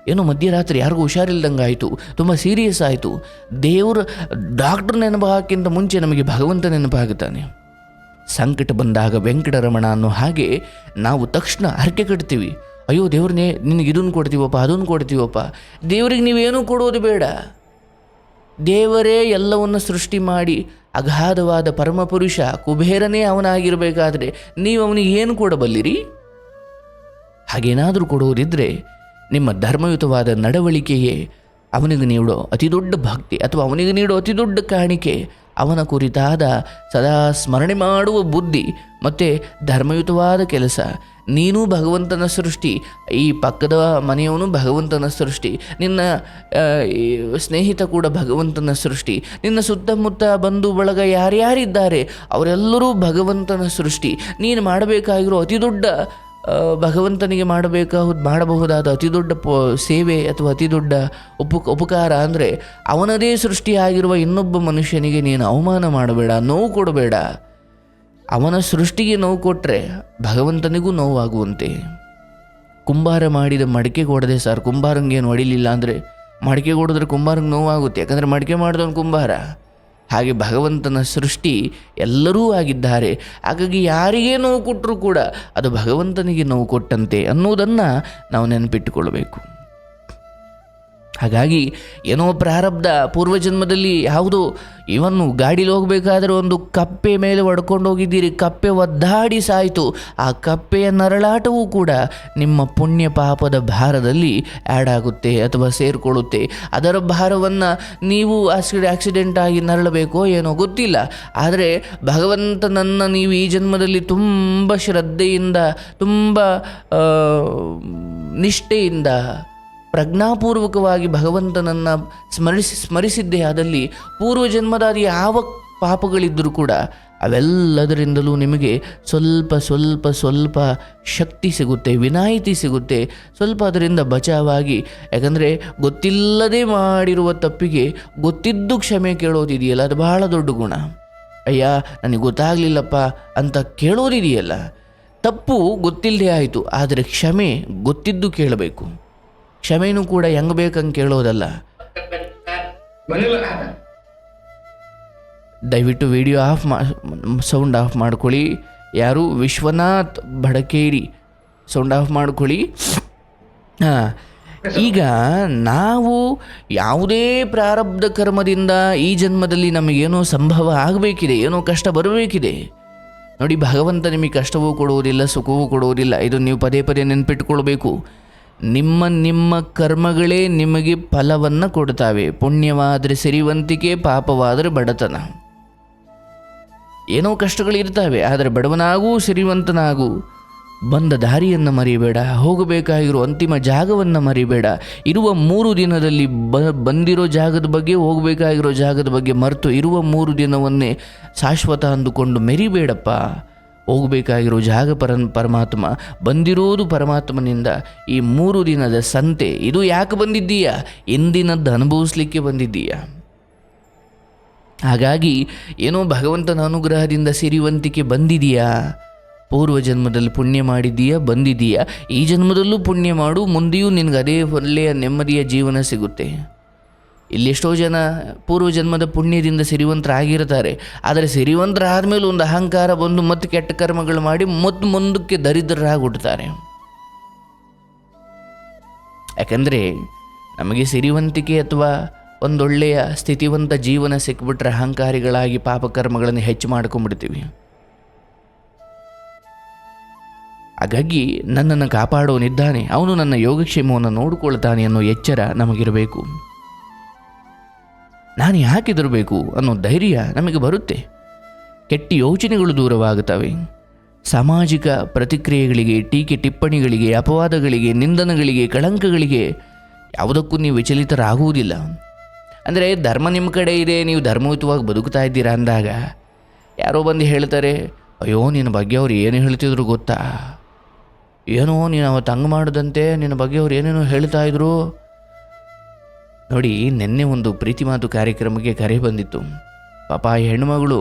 ಏನೋ ಮಧ್ಯರಾತ್ರಿ ಯಾರಿಗೂ ಹುಷಾರಿಲ್ದಂಗೆ ಆಯಿತು. ತುಂಬ ಸೀರಿಯಸ್ ಆಯಿತು. ದೇವರು ಡಾಕ್ಟ್ರ್ ನೆನಪಾಗಕ್ಕಿಂತ ಮುಂಚೆ ನಮಗೆ ಭಗವಂತ ನೆನಪಾಗುತ್ತಾನೆ ಸಂಕಟ ಬಂದಾಗ ವೆಂಕಟರಮಣ ಅನ್ನೋ ಹಾಗೆ ನಾವು ತಕ್ಷಣ ಹರಕೆ ಕಟ್ತೀವಿ. ಅಯ್ಯೋ ದೇವ್ರನ್ನೇ, ನಿನಗೆ ಇದನ್ನು ಕೊಡ್ತೀವಪ್ಪ, ಅದನ್ನು ಕೊಡ್ತೀವಪ್ಪ. ದೇವರಿಗೆ ನೀವೇನೂ ಕೊಡೋದು ಬೇಡ. ದೇವರೇ ಎಲ್ಲವನ್ನು ಸೃಷ್ಟಿ ಮಾಡಿ ಅಗಾಧವಾದ ಪರಮಪುರುಷ ಕುಬೇರನೇ ಅವನಾಗಿರಬೇಕಾದ್ರೆ ನೀವು ಅವನಿಗೆ ಏನು ಕೊಡಬಲ್ಲಿರಿ? ಹಾಗೇನಾದರೂ ಕೊಡುವುದಿದ್ದರೆ ನಿಮ್ಮ ಧರ್ಮಯುತವಾದ ನಡವಳಿಕೆಯೇ ಅವನಿಗೆ ನೀಡೋ ಅತಿದೊಡ್ಡ ಭಕ್ತಿ ಅಥವಾ ಅವನಿಗೆ ನೀಡೋ ಅತಿದೊಡ್ಡ ಕಾಣಿಕೆ ಅವನ ಕುರಿತಾದ ಸದಾ ಸ್ಮರಣೆ ಮಾಡುವ ಬುದ್ಧಿ ಮತ್ತು ಧರ್ಮಯುತವಾದ ಕೆಲಸ. ನೀನು ಭಗವಂತನ ಸೃಷ್ಟಿ, ಈ ಪಕ್ಕದ ಮನೆಯವನು ಭಗವಂತನ ಸೃಷ್ಟಿ. ನಿನ್ನ ಸ್ನೇಹಿತ ಕೂಡ ಭಗವಂತನ ಸೃಷ್ಟಿ. ನಿನ್ನ ಸುತ್ತಮುತ್ತ ಬಂಧು ಬಳಗ ಯಾರ್ಯಾರಿದ್ದಾರೆ, ಅವರೆಲ್ಲರೂ ಭಗವಂತನ ಸೃಷ್ಟಿ. ನೀನು ಮಾಡಬೇಕಾಗಿರೋ ಅತಿ ದೊಡ್ಡ ಭಗವಂತನಿಗೆ ಮಾಡಬೇಕಾದ ಮಾಡಬಹುದಾದ ಅತಿ ದೊಡ್ಡ ಸೇವೆ ಅಥವಾ ಅತಿ ದೊಡ್ಡ ಉಪ ಉಪಕಾರ ಅಂದರೆ ಅವನದೇ ಸೃಷ್ಟಿಯಾಗಿರುವ ಇನ್ನೊಬ್ಬ ಮನುಷ್ಯನಿಗೆ ನೀನು ಅವಮಾನ ಮಾಡಬೇಡ, ನೋವು ಕೊಡಬೇಡ. ಅವನ ಸೃಷ್ಟಿಗೆ ನೋವು ಕೊಟ್ಟರೆ ಭಗವಂತನಿಗೂ ನೋವಾಗುವಂತೆ. ಕುಂಬಾರ ಮಾಡಿದ ಮಡಿಕೆ ಕೊಡದೆ ಸರ್, ಕುಂಬಾರಂಗೇನು ಹೊಡಿಲಿಲ್ಲ ಅಂದರೆ ಮಡಿಕೆ ಕೊಡಿದ್ರೆ ಕುಂಬಾರಂಗೆ ನೋವಾಗುತ್ತೆ. ಯಾಕಂದರೆ ಮಡಿಕೆ ಮಾಡಿದವನು ಕುಂಬಾರ. ಹಾಗೆ ಭಗವಂತನ ಸೃಷ್ಟಿ ಎಲ್ಲರೂ ಆಗಿದ್ದಾರೆ. ಹಾಗಾಗಿ ಯಾರಿಗೇ ನೋವು ಕೊಟ್ಟರೂ ಕೂಡ ಅದು ಭಗವಂತನಿಗೆ ನೋವು ಕೊಟ್ಟಂತೆ ಅನ್ನೋದನ್ನು ನಾವು ನೆನಪಿಟ್ಟುಕೊಳ್ಬೇಕು. ಹಾಗಾಗಿ ಏನೋ ಪ್ರಾರಬ್ಧ ಪೂರ್ವಜನ್ಮದಲ್ಲಿ ಯಾವುದೋ ಇವನ್ನು ಗಾಡೀಲಿ ಹೋಗಬೇಕಾದ್ರೆ ಒಂದು ಕಪ್ಪೆ ಮೇಲೆ ಒಡ್ಕೊಂಡು ಹೋಗಿದ್ದೀರಿ, ಕಪ್ಪೆ ಒದ್ದಾಡಿ ಸಾಯಿತು. ಆ ಕಪ್ಪೆಯ ನರಳಾಟವೂ ಕೂಡ ನಿಮ್ಮ ಪುಣ್ಯ ಪಾಪದ ಭಾರದಲ್ಲಿ ಆ್ಯಡ್ ಆಗುತ್ತೆ ಅಥವಾ ಸೇರಿಕೊಳ್ಳುತ್ತೆ. ಅದರ ಭಾರವನ್ನು ನೀವು ಆಕ್ಸಿಡೆ ಆಕ್ಸಿಡೆಂಟ್ ಆಗಿ ನರಳಬೇಕೋ ಏನೋ ಗೊತ್ತಿಲ್ಲ. ಆದರೆ ಭಗವಂತನನ್ನು ನೀವು ಈ ಜನ್ಮದಲ್ಲಿ ತುಂಬ ಶ್ರದ್ಧೆಯಿಂದ, ತುಂಬ ನಿಷ್ಠೆಯಿಂದ ಪ್ರಜ್ಞಾಪೂರ್ವಕವಾಗಿ ಭಗವಂತನನ್ನು ಸ್ಮರಿಸಿ ಸ್ಮರಿಸಿದ್ದೇ ಆದಲ್ಲಿ ಪೂರ್ವಜನ್ಮದಾದ ಯಾವ ಪಾಪಗಳಿದ್ದರೂ ಕೂಡ ಅವೆಲ್ಲದರಿಂದಲೂ ನಿಮಗೆ ಸ್ವಲ್ಪ ಸ್ವಲ್ಪ ಸ್ವಲ್ಪ ಶಕ್ತಿ ಸಿಗುತ್ತೆ, ವಿನಾಯಿತಿ ಸಿಗುತ್ತೆ. ಸ್ವಲ್ಪ ಅದರಿಂದ ಬಚಾವಾಗಿ, ಯಾಕಂದರೆ ಗೊತ್ತಿಲ್ಲದೆ ಮಾಡಿರುವ ತಪ್ಪಿಗೆ ಗೊತ್ತಿದ್ದು ಕ್ಷಮೆ ಕೇಳೋದಿದೆಯಲ್ಲ, ಅದು ಬಹಳ ದೊಡ್ಡ ಗುಣ. ಅಯ್ಯ, ನನಗೆ ಗೊತ್ತಾಗಲಿಲ್ಲಪ್ಪ ಅಂತ ಕೇಳೋದಿದೆಯಲ್ಲ. ತಪ್ಪು ಗೊತ್ತಿಲ್ಲದೆ ಆಯಿತು, ಆದರೆ ಕ್ಷಮೆ ಗೊತ್ತಿದ್ದು ಕೇಳಬೇಕು. ಕ್ಷಮೆನೂ ಕೂಡ ಹೆಂಗೆ ಬೇಕಂಗೆ ಕೇಳೋದಲ್ಲ. ದಯವಿಟ್ಟು ವಿಡಿಯೋ ಆಫ್ ಸೌಂಡ್ ಆಫ್ ಮಾಡ್ಕೊಳ್ಳಿ. ಯಾರು ವಿಶ್ವನಾಥ್ ಬಡಕೇರಿ, ಸೌಂಡ್ ಆಫ್ ಮಾಡ್ಕೊಳ್ಳಿ. ಹಾಂ, ಈಗ ನಾವು ಯಾವುದೇ ಪ್ರಾರಬ್ಧ ಕರ್ಮದಿಂದ ಈ ಜನ್ಮದಲ್ಲಿ ನಮಗೇನೋ ಸಂಭವ ಆಗಬೇಕಿದೆ, ಏನೋ ಕಷ್ಟ ಬರಬೇಕಿದೆ. ನೋಡಿ, ಭಗವಂತ ನಿಮಗೆ ಕಷ್ಟವೂ ಕೊಡುವುದಿಲ್ಲ, ಸುಖವೂ ಕೊಡುವುದಿಲ್ಲ. ಇದು ನೀವು ಪದೇ ಪದೇ ನೆನ್ಪಿಟ್ಕೊಳ್ಬೇಕು. ನಿಮ್ಮ ನಿಮ್ಮ ಕರ್ಮಗಳೇ ನಿಮಗೆ ಫಲವನ್ನು ಕೊಡ್ತಾವೆ. ಪುಣ್ಯವಾದರೆ ಸಿರಿವಂತಿಕೆ, ಪಾಪವಾದರೆ ಬಡತನ. ಏನೋ ಕಷ್ಟಗಳಿರ್ತಾವೆ, ಆದರೆ ಬಡವನಾಗೂ ಸಿರಿವಂತನಾಗೂ. ಬಂದ ದಾರಿಯನ್ನು ಮರಿಬೇಡ, ಹೋಗಬೇಕಾಗಿರೋ ಅಂತಿಮ ಜಾಗವನ್ನು ಮರಿಬೇಡ. ಇರುವ ಮೂರು ದಿನದಲ್ಲಿ ಬ, ಬಂದಿರೋ ಜಾಗದ ಬಗ್ಗೆ, ಹೋಗಬೇಕಾಗಿರೋ ಜಾಗದ ಬಗ್ಗೆ ಮರೆತು ಇರುವ ಮೂರು ದಿನವನ್ನೇ ಶಾಶ್ವತ ಅಂದುಕೊಂಡು ಮೆರಿಬೇಡಪ್ಪ. ಹೋಗಬೇಕಾಗಿರೋ ಜಾಗ ಪರ, ಪರಮಾತ್ಮ ಬಂದಿರೋದು ಪರಮಾತ್ಮನಿಂದ. ಈ ಮೂರು ದಿನದ ಸಂತೆ, ಇದು ಯಾಕೆ ಬಂದಿದ್ದೀಯಾ? ಎಂದಿನದ್ದು ಅನುಭವಿಸ್ಲಿಕ್ಕೆ ಬಂದಿದ್ದೀಯಾ? ಹಾಗಾಗಿ, ಏನೋ ಭಗವಂತನ ಅನುಗ್ರಹದಿಂದ ಸಿರಿವಂತಿಕೆ ಬಂದಿದೆಯಾ? ಪೂರ್ವ ಜನ್ಮದಲ್ಲಿ ಪುಣ್ಯ ಮಾಡಿದ್ದೀಯಾ? ಬಂದಿದೀಯಾ ಈ ಜನ್ಮದಲ್ಲೂ ಪುಣ್ಯ ಮಾಡು, ಮುಂದೆಯೂ ನಿನಗೆ ಅದೇ ಒಳ್ಳೆಯ ನೆಮ್ಮದಿಯ ಜೀವನ ಸಿಗುತ್ತೆ. ಇಲ್ಲಿ ಎಷ್ಟೋ ಜನ ಪೂರ್ವ ಜನ್ಮದ ಪುಣ್ಯದಿಂದ ಸಿರಿವಂತರಾಗಿರ್ತಾರೆ. ಆದರೆ ಸಿರಿವಂತರಾದ್ಮೇಲೆ ಒಂದು ಅಹಂಕಾರ ಬಂದು ಮತ್ತೆ ಕೆಟ್ಟ ಕರ್ಮಗಳು ಮಾಡಿ ಮತ್ತೆ ಮುಂದಕ್ಕೆ ದರಿದ್ರರಾಗಿ ಹುಟ್ಟುತ್ತಾರೆ ಯಾಕಂದರೆ ನಮಗೆ ಸಿರಿವಂತಿಕೆ ಅಥವಾ ಒಂದೊಳ್ಳೆಯ ಸ್ಥಿತಿವಂತ ಜೀವನ ಸಿಕ್ಬಿಟ್ರೆ ಅಹಂಕಾರಿಗಳಾಗಿ ಪಾಪಕರ್ಮಗಳನ್ನು ಹೆಚ್ಚು ಮಾಡ್ಕೊಂಡ್ಬಿಡ್ತೀವಿ. ಹಾಗಾಗಿ ನನ್ನನ್ನು ಕಾಪಾಡೋನಿದ್ದಾನೆ. ಅವನು ನನ್ನ ಯೋಗಕ್ಷೇಮವನ್ನು ನೋಡಿಕೊಳ್ತಾನೆ ಅನ್ನೋ ಎಚ್ಚರ ನಮಗಿರಬೇಕು. ನಾನು ಯಾಕೆ ಹೆದರಬೇಕು ಅನ್ನೋ ಧೈರ್ಯ ನಮಗೆ ಬರುತ್ತೆ. ಕೆಟ್ಟ ಯೋಚನೆಗಳು ದೂರವಾಗುತ್ತವೆ. ಸಾಮಾಜಿಕ ಪ್ರತಿಕ್ರಿಯೆಗಳಿಗೆ, ಟೀಕೆ ಟಿಪ್ಪಣಿಗಳಿಗೆ, ಅಪವಾದಗಳಿಗೆ, ನಿಂದನಗಳಿಗೆ, ಕಳಂಕಗಳಿಗೆ ಯಾವುದಕ್ಕೂ ನೀವು ವಿಚಲಿತರಾಗುವುದಿಲ್ಲ. ಅಂದರೆ ಧರ್ಮ ನಿಮ್ಮ ಕಡೆ ಇದೆ, ನೀವು ಧರ್ಮಯುತವಾಗಿ ಬದುಕ್ತಾ ಇದ್ದೀರಾ ಅಂದಾಗ ಯಾರೋ ಬಂದು ಹೇಳ್ತಾರೆ, ಅಯ್ಯೋ, ನಿನ್ನ ಬಗ್ಗೆ ಅವ್ರು ಏನು ಹೇಳ್ತಿದ್ರು ಗೊತ್ತಾ? ಏನೋ ನೀನು ಅವತ್ತು ಹಂಗೆ ಮಾಡದಂತೆ, ನಿನ್ನ ಬಗ್ಗೆ ಅವ್ರು ಏನೇನೋ ಹೇಳ್ತಾ ಇದ್ರು? ನೋಡಿ, ನಿನ್ನೆ ಒಂದು ಪ್ರೀತಿ ಮಾತು ಕಾರ್ಯಕ್ರಮಕ್ಕೆ ಕರೆ ಬಂದಿತ್ತು. ಪಾಪ ಆ ಹೆಣ್ಣುಮಗಳು,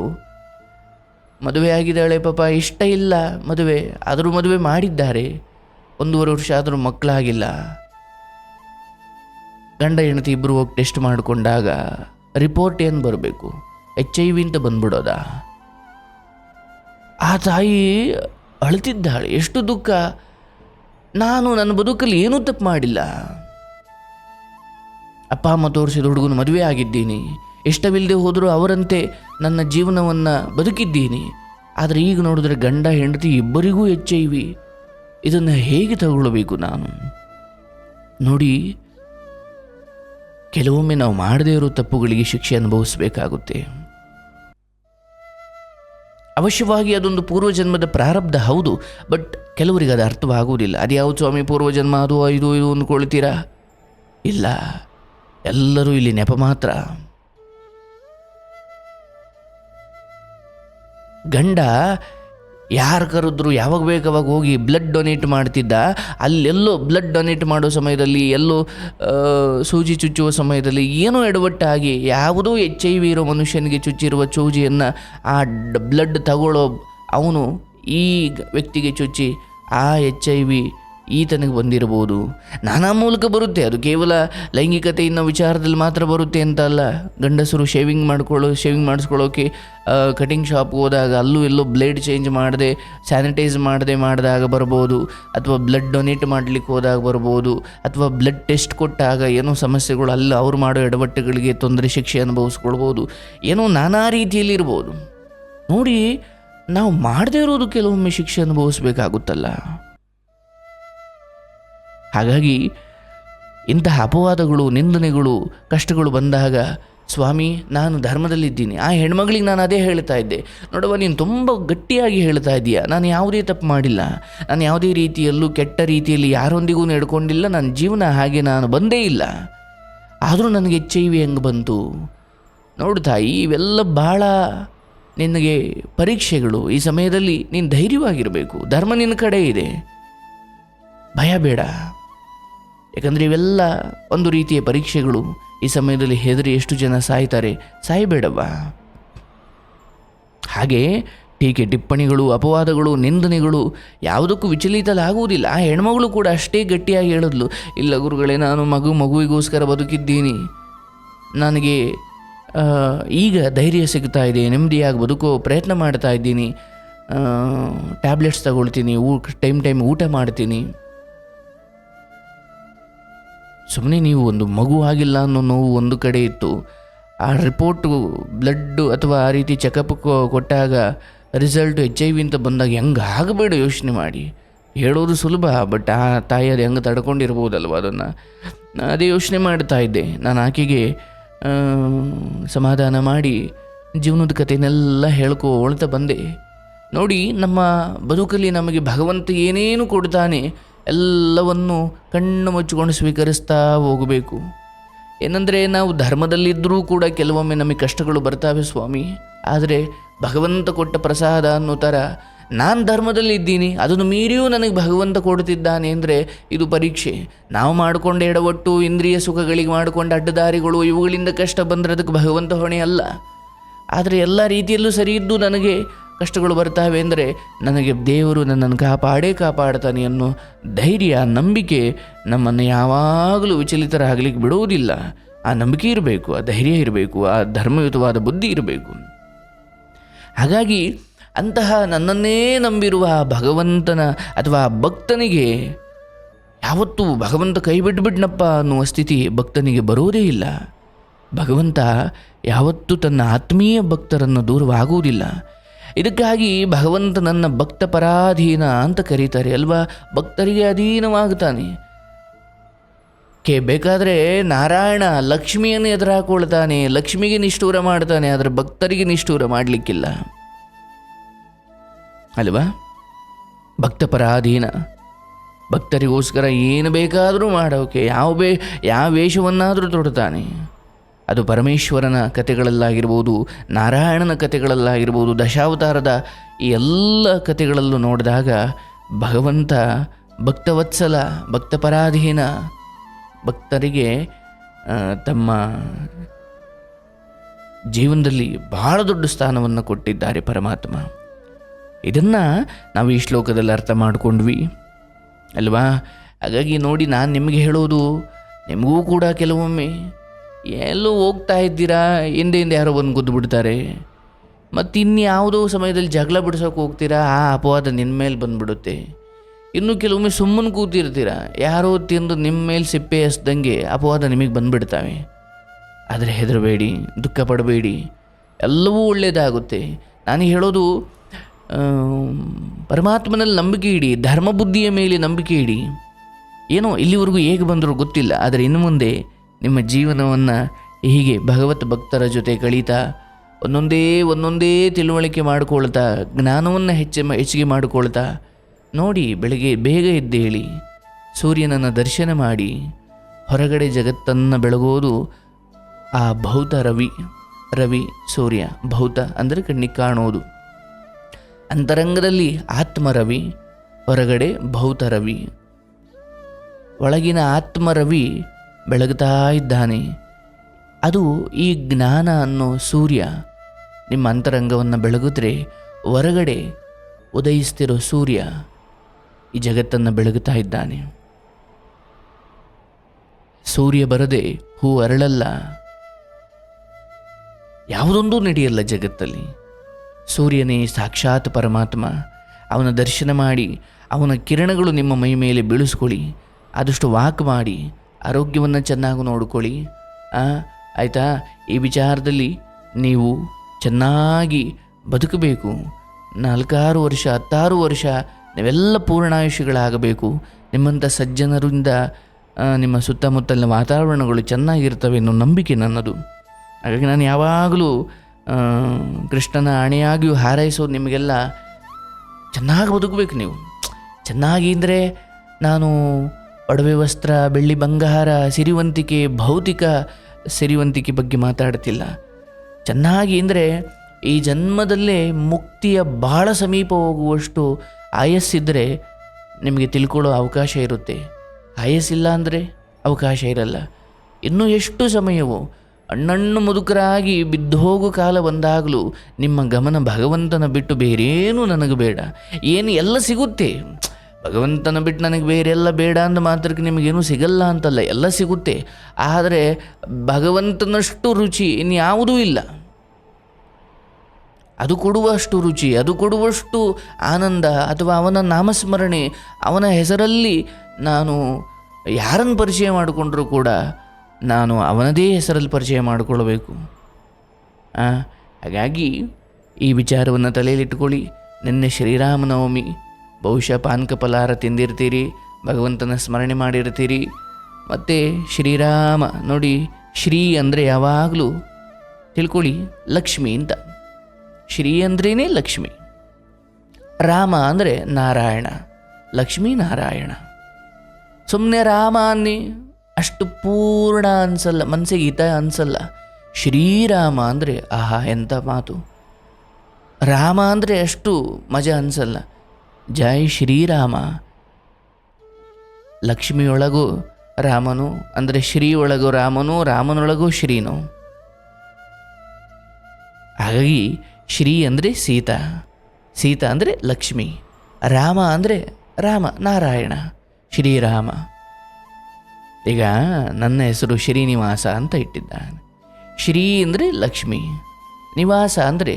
ಮದುವೆ ಆಗಿದ್ದಾಳೆ ಪಾಪ ಇಷ್ಟ ಇಲ್ಲ ಮದುವೆ, ಆದರೂ ಮದುವೆ ಮಾಡಿದ್ದಾರೆ. ಒಂದೂವರೆ ವರ್ಷ ಆದರೂ ಮಕ್ಕಳಾಗಿಲ್ಲ. ಗಂಡ ಹೆಂಡತಿ ಇಬ್ಬರು ಹೋಗಿ ಟೆಸ್ಟ್ ಮಾಡಿಕೊಂಡಾಗ ರಿಪೋರ್ಟ್ ಏನು ಬರಬೇಕು? ಎಚ್ ಐ ವಿ ಅಂತ ಬಂದ್ಬಿಡೋದ? ಆ ತಾಯಿ ಅಳ್ತಿದ್ದಾಳೆ. ಎಷ್ಟು ದುಃಖ. ನಾನು ನನ್ನ ಬದುಕಲ್ಲಿ ಏನೂ ತಪ್ಪು ಮಾಡಿಲ್ಲ. ಅಪ್ಪ ಅಮ್ಮ ತೋರಿಸಿದ ಹುಡುಗನ ಮದುವೆ ಆಗಿದ್ದೀನಿ. ಇಷ್ಟವಿಲ್ಲದೆ ಹೋದರೂ ಅವರಂತೆ ನನ್ನ ಜೀವನವನ್ನು ಬದುಕಿದ್ದೀನಿ. ಆದರೆ ಈಗ ನೋಡಿದ್ರೆ ಗಂಡ, ಹೆಂಡತಿ ಇಬ್ಬರಿಗೂ ಎಚ್ ಐ ವಿ ಇದನ್ನು ಹೇಗೆ ತಗೊಳ್ಳಬೇಕು ನಾನು? ನೋಡಿ, ಕೆಲವೊಮ್ಮೆ ನಾವು ಮಾಡದೇ ಇರೋ ತಪ್ಪುಗಳಿಗೆ ಶಿಕ್ಷೆ ಅನುಭವಿಸಬೇಕಾಗುತ್ತೆ. ಅವಶ್ಯವಾಗಿ ಅದೊಂದು ಪೂರ್ವಜನ್ಮದ ಪ್ರಾರಬ್ಧ ಹೌದು, ಬಟ್ ಕೆಲವರಿಗೆ ಅದು ಅರ್ಥವಾಗುವುದಿಲ್ಲ. ಅದು ಯಾವ ಸ್ವಾಮಿ ಪೂರ್ವಜನ್ಮ, ಅದು, ಇದು ಇದು ಅಂದ್ಕೊಳ್ತೀರಾ? ಇಲ್ಲ. ಎಲ್ಲರೂ ಇಲ್ಲಿ ನೆಪ ಮಾತ್ರ. ಗಂಡ ಯಾರು ಕರೆದ್ರು ಯಾವಾಗ ಬೇಕಾವಾಗ ಹೋಗಿ ಬ್ಲಡ್ ಡೊನೇಟ್ ಮಾಡ್ತಿದ್ದ, ಅಲ್ಲೆಲ್ಲೋ ಬ್ಲಡ್ ಡೊನೇಟ್ ಮಾಡೋ ಸಮಯದಲ್ಲಿ, ಎಲ್ಲೋ ಸೂಜಿ ಚುಚ್ಚುವ ಸಮಯದಲ್ಲಿ ಏನೋ ಎಡವಟ್ಟಾಗಿ ಯಾವುದೋ ಎಚ್ ಐ ವಿ ಇರೋ ಮನುಷ್ಯನಿಗೆ ಚುಚ್ಚಿರುವ ಸೂಜಿಯನ್ನು ಆ ಬ್ಲಡ್ ತಗೊಳ್ಳೋ ಅವನು ಈ ವ್ಯಕ್ತಿಗೆ ಚುಚ್ಚಿ ಆ ಎಚ್ ಐ ವಿ ಈತನಿಗೆ ಬಂದಿರಬಹುದು. ನಾನಾ ಮೂಲಕ ಬರುತ್ತೆ. ಅದು ಕೇವಲ ಲೈಂಗಿಕತೆಯಿಂದ ವಿಚಾರದಲ್ಲಿ ಮಾತ್ರ ಬರುತ್ತೆ ಅಂತ ಅಲ್ಲ. ಗಂಡಸರು ಶೇವಿಂಗ್ ಮಾಡ್ಕೊಳ್ಳೋ ಶೇವಿಂಗ್ ಮಾಡಿಸ್ಕೊಳ್ಳೋಕೆ ಕಟಿಂಗ್ ಶಾಪ್ ಹೋದಾಗ ಅಲ್ಲೂ ಎಲ್ಲೋ ಬ್ಲೇಡ್ ಚೇಂಜ್ ಮಾಡದೆ ಸ್ಯಾನಿಟೈಸ್ ಮಾಡದೆ ಮಾಡಿದಾಗ ಬರ್ಬೋದು ಅಥವಾ ಬ್ಲಡ್ ಡೊನೇಟ್ ಮಾಡಲಿಕ್ಕೆ ಹೋದಾಗ ಬರ್ಬೋದು ಅಥವಾ ಬ್ಲಡ್ ಟೆಸ್ಟ್ ಕೊಟ್ಟಾಗ ಏನೋ ಸಮಸ್ಯೆಗಳು ಅಲ್ಲಿ, ಅವ್ರು ಮಾಡೋ ಎಡವಟ್ಟುಗಳಿಗೆ ತೊಂದರೆ ಶಿಕ್ಷೆ ಅನುಭವಿಸ್ಕೊಳ್ಬೋದು ಏನೋ ನಾನಾ ರೀತಿಯಲ್ಲಿ ಇರ್ಬೋದು. ನೋಡಿ, ನಾವು ಮಾಡದೇ ಇರೋದು ಕೆಲವೊಮ್ಮೆ ಶಿಕ್ಷೆ ಅನುಭವಿಸ್ಬೇಕಾಗುತ್ತಲ್ಲ. ಹಾಗಾಗಿ ಇಂತಹ ಅಪವಾದಗಳು, ನಿಂದನೆಗಳು, ಕಷ್ಟಗಳು ಬಂದಾಗ ಸ್ವಾಮಿ, ನಾನು ಧರ್ಮದಲ್ಲಿದ್ದೀನಿ. ಆ ಹೆಣ್ಮಗಳಿಗೆ ನಾನು ಅದೇ ಹೇಳ್ತಾ ಇದ್ದೆ. ನೋಡುವ ನೀನು ತುಂಬ ಗಟ್ಟಿಯಾಗಿ ಹೇಳ್ತಾ ಇದ್ದೀಯ ನಾನು ಯಾವುದೇ ತಪ್ಪು ಮಾಡಿಲ್ಲ. ನಾನು ಯಾವುದೇ ರೀತಿಯಲ್ಲೂ ಕೆಟ್ಟ ರೀತಿಯಲ್ಲಿ ಯಾರೊಂದಿಗೂ ನಡ್ಕೊಂಡಿಲ್ಲ. ನನ್ನ ಜೀವನ ಹಾಗೆ ನಾನು ಬಂದೇ ಇಲ್ಲ. ಆದರೂ ನನಗೆ ಎಚ್ ಐ ವಿ ಹೆಂಗೆ ಬಂತು? ನೋಡು ತಾಯಿ, ಇವೆಲ್ಲ ಭಾಳ ನಿನಗೆ ಪರೀಕ್ಷೆಗಳು. ಈ ಸಮಯದಲ್ಲಿ ನೀನು ಧೈರ್ಯವಾಗಿರಬೇಕು. ಧರ್ಮ ನಿನ್ನ ಕಡೆ ಇದೆ. ಭಯ ಬೇಡ. ಯಾಕಂದರೆ ಇವೆಲ್ಲ ಒಂದು ರೀತಿಯ ಪರೀಕ್ಷೆಗಳು ಈ ಸಮಯದಲ್ಲಿ ಹೆದರಿ ಎಷ್ಟು ಜನ ಸಾಯ್ತಾರೆ ಸಾಯಬೇಡವ್ವ. ಹಾಗೆ ಟೀಕೆ ಟಿಪ್ಪಣಿಗಳು, ಅಪವಾದಗಳು, ನಿಂದನೆಗಳು ಯಾವುದಕ್ಕೂ ವಿಚಲಿತಲಾಗುವುದಿಲ್ಲ. ಆ ಹೆಣ್ಮಗಳು ಕೂಡ ಅಷ್ಟೇ ಗಟ್ಟಿಯಾಗಿ ಹೇಳಿದ್ಲು, ಇಲ್ಲ ಗುರುಗಳೇ, ನಾನು ಮಗು ಮಗುವಿಗೋಸ್ಕರ ಬದುಕಿದ್ದೀನಿ. ನನಗೆ ಈಗ ಧೈರ್ಯ ಸಿಗ್ತಾ ಇದೆ, ನೆಮ್ಮದಿಯಾಗಿ ಬದುಕೋ ಪ್ರಯತ್ನ ಮಾಡ್ತಾ ಇದ್ದೀನಿ. ಟ್ಯಾಬ್ಲೆಟ್ಸ್ ತಗೊಳ್ತೀನಿ, ಊ, ಟೈಮ್ ಟೈಮ್ ಊಟ ಮಾಡ್ತೀನಿ. ಸುಮ್ಮನೆ ನೀವು ಒಂದು ಮಗು ಆಗಿಲ್ಲ ಅನ್ನೋ ನೋವು ಒಂದು ಕಡೆ ಇತ್ತು. ಆ ರಿಪೋರ್ಟು ಬ್ಲಡ್ಡು ಅಥವಾ ಆ ರೀತಿ ಚೆಕಪ್ ಕೊಟ್ಟಾಗ ರಿಸಲ್ಟ್ ಎಚ್ ಐ ವಿ ಅಂತ ಬಂದಾಗ ಹೆಂಗೆ ಆಗಬೇಡ ಯೋಚನೆ ಮಾಡಿ. ಹೇಳೋದು ಸುಲಭ ಬಟ್ ಆ ತಾಯಿ ಅದು ಹೆಂಗೆ ತಡ್ಕೊಂಡಿರ್ಬೋದಲ್ವ ಅದನ್ನು? ಅದೇ ಯೋಚನೆ ಮಾಡ್ತಾ ಇದ್ದೆ. ನಾನು ಆಕೆಗೆ ಸಮಾಧಾನ ಮಾಡಿ ಜೀವನದ ಕಥೆನೆಲ್ಲ ಹೇಳ್ಕೊಳ್ತಾ ಬಂದೆ. ನೋಡಿ ನಮ್ಮ ಬದುಕಲ್ಲಿ ನಮಗೆ ಭಗವಂತ ಏನೇನು ಕೊಡ್ತಾನೆ ಎಲ್ಲವನ್ನು ಕಣ್ಣು ಮುಚ್ಚಿಕೊಂಡು ಸ್ವೀಕರಿಸ್ತಾ ಹೋಗಬೇಕು. ಏನಂದರೆ ನಾವು ಧರ್ಮದಲ್ಲಿದ್ದರೂ ಕೂಡ ಕೆಲವೊಮ್ಮೆ ನಮಗೆ ಕಷ್ಟಗಳು ಬರ್ತಾವೆ ಸ್ವಾಮಿ. ಆದರೆ ಭಗವಂತ ಕೊಟ್ಟ ಪ್ರಸಾದ ಅನ್ನೋ ಥರ ನಾನು ಧರ್ಮದಲ್ಲಿದ್ದೀನಿ, ಅದನ್ನು ಮೀರಿಯೂ ನನಗೆ ಭಗವಂತ ಕೊಡುತ್ತಿದ್ದಾನೆ ಅಂದರೆ ಇದು ಪರೀಕ್ಷೆ. ನಾವು ಮಾಡಿಕೊಂಡ ಎಡವಟ್ಟು, ಇಂದ್ರಿಯ ಸುಖಗಳಿಗೆ ಮಾಡಿಕೊಂಡ ಅಡ್ಡದಾರಿಗಳು, ಇವುಗಳಿಂದ ಕಷ್ಟ ಬಂದರೆ ಅದಕ್ಕೆ ಭಗವಂತ ಹೊಣೆ ಅಲ್ಲ. ಆದರೆ ಎಲ್ಲ ರೀತಿಯಲ್ಲೂ ಸರಿ ನನಗೆ ಕಷ್ಟಗಳು ಬರ್ತಾವೆ ಅಂದರೆ ನನಗೆ ದೇವರು ನನ್ನನ್ನು ಕಾಪಾಡೇ ಕಾಪಾಡ್ತಾನೆ ಅನ್ನೋ ಧೈರ್ಯ, ನಂಬಿಕೆ ನಮ್ಮನ್ನು ಯಾವಾಗಲೂ ವಿಚಲಿತರಾಗಲಿಕ್ಕೆ ಬಿಡುವುದಿಲ್ಲ. ಆ ನಂಬಿಕೆ ಇರಬೇಕು, ಆ ಧೈರ್ಯ ಇರಬೇಕು, ಆ ಧರ್ಮಯುತವಾದ ಬುದ್ಧಿ ಇರಬೇಕು. ಹಾಗಾಗಿ ಅಂತಹ ನನ್ನನ್ನೇ ನಂಬಿರುವ ಭಗವಂತನ ಅಥವಾ ಭಕ್ತನಿಗೆ ಯಾವತ್ತೂ ಭಗವಂತ ಕೈ ಬಿಟ್ಬಿಟ್ನಪ್ಪ ಅನ್ನುವ ಸ್ಥಿತಿ ಭಕ್ತನಿಗೆ ಬರೋದೇ ಇಲ್ಲ. ಭಗವಂತ ಯಾವತ್ತೂ ತನ್ನ ಆತ್ಮೀಯ ಭಕ್ತರನ್ನು ದೂರವಾಗುವುದಿಲ್ಲ. ಇದಕ್ಕಾಗಿ ಭಗವಂತ ನನ್ನ ಭಕ್ತ ಪರಾಧೀನ ಅಂತ ಕರೀತಾರೆ ಅಲ್ವಾ? ಭಕ್ತರಿಗೆ ಅಧೀನವಾಗ್ತಾನೆ. ಕೆ, ಬೇಕಾದರೆ ನಾರಾಯಣ ಲಕ್ಷ್ಮಿಯನ್ನು ಎದುರಾಕೊಳ್ತಾನೆ, ಲಕ್ಷ್ಮಿಗೆ ನಿಷ್ಠೂರ ಮಾಡ್ತಾನೆ, ಆದರೆ ಭಕ್ತರಿಗೆ ನಿಷ್ಠೂರ ಮಾಡಲಿಕ್ಕಿಲ್ಲ. ಅಲ್ವಾ? ಭಕ್ತ ಪರಾಧೀನ. ಭಕ್ತರಿಗೋಸ್ಕರ ಏನು ಬೇಕಾದರೂ ಮಾಡೋಕೆ, ಯಾವ ಬೇ, ಯಾವ ವೇಷವನ್ನಾದರೂ ತೊಡ್ತಾನೆ. ಅದು ಪರಮೇಶ್ವರನ ಕಥೆಗಳಲ್ಲಾಗಿರ್ಬೋದು, ನಾರಾಯಣನ ಕಥೆಗಳಲ್ಲಾಗಿರ್ಬೋದು, ದಶಾವತಾರದ ಈ ಎಲ್ಲ ಕಥೆಗಳಲ್ಲೂ ನೋಡಿದಾಗ ಭಗವಂತ ಭಕ್ತವತ್ಸಲ, ಭಕ್ತಪರಾಧೀನ, ಭಕ್ತರಿಗೆ ತಮ್ಮ ಜೀವನದಲ್ಲಿ ಬಹಳ ದೊಡ್ಡ ಸ್ಥಾನವನ್ನು ಕೊಟ್ಟಿದ್ದಾರೆ ಪರಮಾತ್ಮ. ಇದನ್ನು ನಾವು ಈ ಶ್ಲೋಕದಲ್ಲಿ ಅರ್ಥ ಮಾಡಿಕೊಂಡ್ವಿ, ಅಲ್ವಾ? ಹಾಗಾಗಿ ನೋಡಿ ನಾನು ನಿಮಗೆ ಹೇಳೋದು, ನಿಮಗೂ ಕೂಡ ಕೆಲವೊಮ್ಮೆ ಎಲ್ಲೋ ಹೋಗ್ತಾ ಇದ್ದೀರಾ? ಹಿಂದೆ ಹಿಂದೆ ಯಾರೋ ಬಂದು ಗುದ್ದು ಬಿಡ್ತಾರೆ. ಮತ್ತು ಇನ್ಯಾವುದೋ ಸಮಯದಲ್ಲಿ ಜಗಳ ಬಿಡ್ಸೋಕೆ ಹೋಗ್ತೀರಾ? ಆ ಅಪವಾದ ನಿನ್ನ ಮೇಲೆ ಬಂದುಬಿಡುತ್ತೆ. ಇನ್ನು ಕೆಲವೊಮ್ಮೆ ಸುಮ್ಮನೆ ಕೂತಿರ್ತೀರಾ? ಯಾರೋ ತಿಂದು ನಿಮ್ಮ ಮೇಲೆ ಸಿಪ್ಪೆ ಎಸ್ದಂಗೆ ಅಪವಾದ ನಿಮಗೆ ಬಂದುಬಿಡ್ತಾವೆ. ಆದರೆ ಹೆದರಬೇಡಿ, ದುಃಖ ಪಡಬೇಡಿ. ಎಲ್ಲವೂ ಒಳ್ಳೆಯದಾಗುತ್ತೆ ನಾನು ಹೇಳೋದು ಪರಮಾತ್ಮನಲ್ಲಿ ನಂಬಿಕೆ ಇಡಿ ಧರ್ಮ ಬುದ್ಧಿಯ ಮೇಲೆ ನಂಬಿಕೆ ಇಡಿ. ಏನೋ ಇಲ್ಲಿವರೆಗೂ ಹೇಗೆ ಬಂದರೂ ಗೊತ್ತಿಲ್ಲ, ಆದರೆ ಇನ್ನು ಮುಂದೆ ನಿಮ್ಮ ಜೀವನವನ್ನು ಹೀಗೆ ಭಗವತ್ ಭಕ್ತರ ಜೊತೆ ಕಳೀತಾ, ಒಂದೊಂದೇ ಒಂದೊಂದೇ ತಿಳುವಳಿಕೆ ಮಾಡಿಕೊಳ್ತಾ, ಜ್ಞಾನವನ್ನು ಹೆಚ್ಚು ಹೆಚ್ಚಿಗೆ ಮಾಡಿಕೊಳ್ತಾ, ನೋಡಿ ಬೆಳಗ್ಗೆ ಬೇಗ ಎದ್ದೇಳಿ ಸೂರ್ಯನನ್ನು ದರ್ಶನ ಮಾಡಿ, ಹೊರಗಡೆ ಜಗತ್ತನ್ನು ಬೆಳಗೋದು ಆ ಭೌತ ರವಿ ರವಿ ಸೂರ್ಯ, ಭೌತ ಅಂದರೆ ಕಣ್ಣಿಗೆ ಕಾಣೋದು. ಅಂತರಂಗದಲ್ಲಿ ಆತ್ಮರವಿ ಹೊರಗಡೆ ಭೌತ ರವಿ. ಒಳಗಿನ ಆತ್ಮರವಿ ಬೆಳಗುತ್ತಾ ಇದ್ದಾನೆ. ಅದು ಈ ಜ್ಞಾನ ಅನ್ನೋ ಸೂರ್ಯ. ನಿಮ್ಮ ಅಂತರಂಗವನ್ನು ಬೆಳಗಿದ್ರೆ ಹೊರಗಡೆ ಉದಯಿಸ್ತಿರೋ ಸೂರ್ಯ ಈ ಜಗತ್ತನ್ನು ಬೆಳಗುತ್ತಾ ಇದ್ದಾನೆ. ಸೂರ್ಯ ಬರದೆ ಹೂ ಅರಳಲ್ಲ. ಯಾವುದೊಂದೂ ನಡೆಯಲ್ಲ ಜಗತ್ತಲ್ಲಿ. ಸೂರ್ಯನೇ ಸಾಕ್ಷಾತ್ ಪರಮಾತ್ಮ. ಅವನ ದರ್ಶನ ಮಾಡಿ, ಅವನ ಕಿರಣಗಳು ನಿಮ್ಮ ಮೈ ಮೇಲೆ ಬೀಳಿಸ್ಕೊಳ್ಳಿ, ಆದಷ್ಟು ವಾಕ್ ಮಾಡಿ ಆರೋಗ್ಯವನ್ನು ಚೆನ್ನಾಗಿ ನೋಡ್ಕೊಳ್ಳಿ. ಆಯಿತಾ? ಈ ವಿಚಾರದಲ್ಲಿ ನೀವು ಚೆನ್ನಾಗಿ ಬದುಕಬೇಕು. ನಾಲ್ಕಾರು ವರ್ಷ, ಹತ್ತಾರು ವರ್ಷ ನೀವೆಲ್ಲ ಪೂರ್ಣಾಯುಷಿಗಳಾಗಬೇಕು. ನಿಮ್ಮಂಥ ಸಜ್ಜನರಿಂದ ನಿಮ್ಮ ಸುತ್ತಮುತ್ತಲಿನ ವಾತಾವರಣಗಳು ಚೆನ್ನಾಗಿರ್ತವೆ ಅನ್ನೋ ನಂಬಿಕೆ ನನ್ನದು. ಹಾಗಾಗಿ ನಾನು ಯಾವಾಗಲೂ ಕೃಷ್ಣನ ಅಣೆಯಾಗಿಯೂ ಹಾರೈಸೋದು ನಿಮಗೆಲ್ಲ ಚೆನ್ನಾಗಿ ಬದುಕಬೇಕು ನೀವು. ಚೆನ್ನಾಗಿ ಅಂದರೆ ನಾನು ಒಡವೆ ವಸ್ತ್ರ, ಬೆಳ್ಳಿ ಬಂಗಾರ, ಸಿರಿವಂತಿಕೆ, ಭೌತಿಕ ಸಿರಿವಂತಿಕೆ ಬಗ್ಗೆ ಮಾತಾಡ್ತಿಲ್ಲ. ಚೆನ್ನಾಗಿ ಅಂದರೆ ಈ ಜನ್ಮದಲ್ಲೇ ಮುಕ್ತಿಯ ಬಹಳ ಸಮೀಪ ಹೋಗುವಷ್ಟು ಆಯಸ್ಸಿದ್ದರೆ ನಿಮಗೆ ತಿಳ್ಕೊಳ್ಳೋ ಅವಕಾಶ ಇರುತ್ತೆ. ಆಯಸ್ಸಿಲ್ಲ ಅಂದರೆ ಅವಕಾಶ ಇರಲ್ಲ. ಇನ್ನೂ ಎಷ್ಟು ಸಮಯವು ಅಣ್ಣಣ್ಣು ಮುದುಕರಾಗಿ ಬಿದ್ದೋಗು ಕಾಲ ಬಂದಾಗಲೂ ನಿಮ್ಮ ಗಮನ ಭಗವಂತನ ಬಿಟ್ಟು ಬೇರೇನೂ ನನಗೆ ಬೇಡ. ಏನು ಎಲ್ಲ ಸಿಗುತ್ತೆ. ಭಗವಂತನ ಬಿಟ್ಟು ನನಗೆ ಬೇರೆ ಎಲ್ಲ ಬೇಡ ಅಂದ ಮಾತ್ರಕ್ಕೆ ನಿಮಗೇನು ಸಿಗಲ್ಲ ಅಂತಲ್ಲ, ಎಲ್ಲ ಸಿಗುತ್ತೆ. ಆದರೆ ಭಗವಂತನಷ್ಟು ರುಚಿ ಇನ್ಯಾವುದೂ ಇಲ್ಲ. ಅದು ಕೊಡುವಷ್ಟು ರುಚಿ, ಅದು ಕೊಡುವಷ್ಟು ಆನಂದ ಅಥವಾ ಅವನ ನಾಮಸ್ಮರಣೆ, ಅವನ ಹೆಸರಲ್ಲಿ ನಾನು ಯಾರನ್ನು ಪರಿಚಯ ಮಾಡಿಕೊಂಡ್ರೂ ಕೂಡ ನಾನು ಅವನದೇ ಹೆಸರಲ್ಲಿ ಪರಿಚಯ ಮಾಡಿಕೊಳ್ಬೇಕು ಹಾಗಾಗಿ ಈ ವಿಚಾರವನ್ನು ತಲೆಯಲ್ಲಿಟ್ಟುಕೊಳ್ಳಿ ನಿನ್ನೆ ಶ್ರೀರಾಮನವಮಿ ಬಹುಶಃ ಪಾನಕ ಫಲಹಾರ ತಿಂದಿರ್ತೀರಿ, ಭಗವಂತನ ಸ್ಮರಣೆ ಮಾಡಿರ್ತೀರಿ. ಮತ್ತು ಶ್ರೀರಾಮ ನೋಡಿ, ಶ್ರೀ ಅಂದರೆ ಯಾವಾಗಲೂ ತಿಳ್ಕೊಳ್ಳಿ, ಲಕ್ಷ್ಮಿ ಅಂತ. ಶ್ರೀ ಅಂದ್ರೇ ಲಕ್ಷ್ಮಿ. ರಾಮ ಅಂದರೆ ನಾರಾಯಣ, ಲಕ್ಷ್ಮೀ ನಾರಾಯಣ. ಸುಮ್ಮನೆ ರಾಮ ಅನ್ನಿ ಅಷ್ಟು ಪೂರ್ಣ ಅನ್ಸಲ್ಲ ಮನಸ್ಸಿಗೆ ಹಿತ ಅನ್ಸಲ್ಲ. ಶ್ರೀರಾಮ ಅಂದರೆ ಆಹಾ ಎಂಥ ಮಾತು. ರಾಮ ಅಂದರೆ ಅಷ್ಟು ಮಜಾ ಅನ್ಸಲ್ಲ. ಜೈ ಶ್ರೀರಾಮ. ಲಕ್ಷ್ಮಿಯೊಳಗೂ ರಾಮನು, ಅಂದರೆ ಶ್ರೀ ಒಳಗೂ ರಾಮನು, ರಾಮನೊಳಗೂ ಶ್ರೀನು. ಹಾಗಾಗಿ ಶ್ರೀ ಅಂದರೆ ಸೀತಾ ಸೀತಾ ಅಂದರೆ ಲಕ್ಷ್ಮಿ, ರಾಮ ಅಂದರೆ ರಾಮ ನಾರಾಯಣ, ಶ್ರೀರಾಮ. ಈಗ ನನ್ನ ಹೆಸರು ಶ್ರೀನಿವಾಸ ಅಂತ ಇಟ್ಟಿದ್ದಾನೆ. ಶ್ರೀ ಅಂದರೆ ಲಕ್ಷ್ಮಿ, ನಿವಾಸ ಅಂದರೆ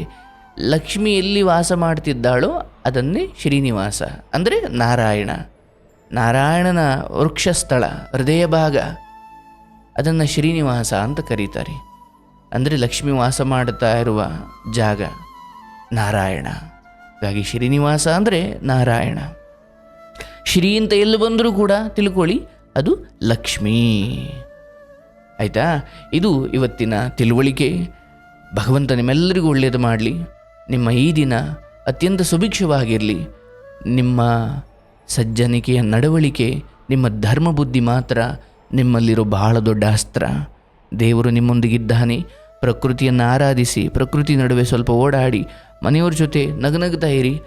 ಲಕ್ಷ್ಮಿ ಎಲ್ಲಿ ವಾಸ ಮಾಡ್ತಿದ್ದಾಳೋ ಅದನ್ನೇ ಶ್ರೀನಿವಾಸ. ಅಂದರೆ ನಾರಾಯಣ. ನಾರಾಯಣನ ವೃಕ್ಷಸ್ಥಳ, ಹೃದಯ ಭಾಗ. ಅದನ್ನು ಶ್ರೀನಿವಾಸ ಅಂತ ಕರೀತಾರೆ. ಅಂದರೆ ಲಕ್ಷ್ಮಿ ವಾಸ ಮಾಡ್ತಾ ಇರುವ ಜಾಗ ನಾರಾಯಣ. ಹಾಗಾಗಿ ಶ್ರೀನಿವಾಸ ಅಂದರೆ ನಾರಾಯಣ. ಶ್ರೀ ಅಂತ ಎಲ್ಲಿ ಬಂದರೂ ಕೂಡ ತಿಳ್ಕೊಳ್ಳಿ, ಅದು ಲಕ್ಷ್ಮೀ. ಆಯಿತಾ? ಇದು ಇವತ್ತಿನ ತಿಳುವಳಿಕೆ. ಭಗವಂತ ನಿಮ್ಮೆಲ್ಲರಿಗೂ ಒಳ್ಳೆಯದು ಮಾಡಲಿ. ನಿಮ್ಮ ಈ ದಿನ ಅತ್ಯಂತ ಸುಭಿಕ್ಷವಾಗಿರಲಿ. ನಿಮ್ಮ ಸಜ್ಜನಿಕೆಯ ನಡವಳಿಕೆ, ನಿಮ್ಮ ಧರ್ಮ ಬುದ್ಧಿ ಮಾತ್ರ ನಿಮ್ಮಲ್ಲಿರೋ ಬಹಳ ದೊಡ್ಡ ಅಸ್ತ್ರ. ದೇವರು ನಿಮ್ಮೊಂದಿಗಿದ್ದಾನೆ, ಪ್ರಕೃತಿಯನ್ನು ಆರಾಧಿಸಿ, ಪ್ರಕೃತಿ ನಡುವೆ ಸ್ವಲ್ಪ ಓಡಾಡಿ, ಮನೆಯವ್ರ ಜೊತೆ ನಗ್ನಗ್ತಾ ಇರಿ.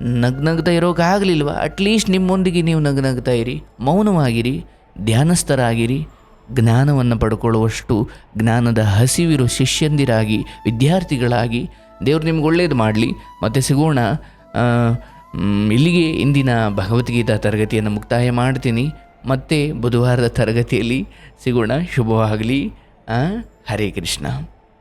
ನಗ್ನಗ್ತಾ ಇರೋಕ್ಕಾಗಲಿಲ್ವ ಅಟ್ಲೀಸ್ಟ್ ನಿಮ್ಮೊಂದಿಗೆ ನೀವು ನಗನಗ್ತಾ ಇರಿ, ಮೌನವಾಗಿರಿ, ಧ್ಯಾನಸ್ಥರಾಗಿರಿ. ಜ್ಞಾನವನ್ನು ಪಡ್ಕೊಳ್ಳುವಷ್ಟು ಜ್ಞಾನದ ಹಸಿವಿರೋ ಶಿಷ್ಯಂದಿರಾಗಿ, ವಿದ್ಯಾರ್ಥಿಗಳಾಗಿ ದೇವ್ರು ನಿಮ್ಗೆ ಒಳ್ಳೇದು ಮಾಡಲಿ, ಮತ್ತೆ ಸಿಗೋಣ ಇಲ್ಲಿಗೆ ಇಂದಿನ ಭಗವದ್ಗೀತಾ ತರಗತಿಯನ್ನು ಮುಕ್ತಾಯ ಮಾಡ್ತೀನಿ. ಮತ್ತೆ ಬುಧವಾರದ ತರಗತಿಯಲ್ಲಿ ಸಿಗೋಣ. ಶುಭವಾಗಲಿ. ಹರೇ ಕೃಷ್ಣ.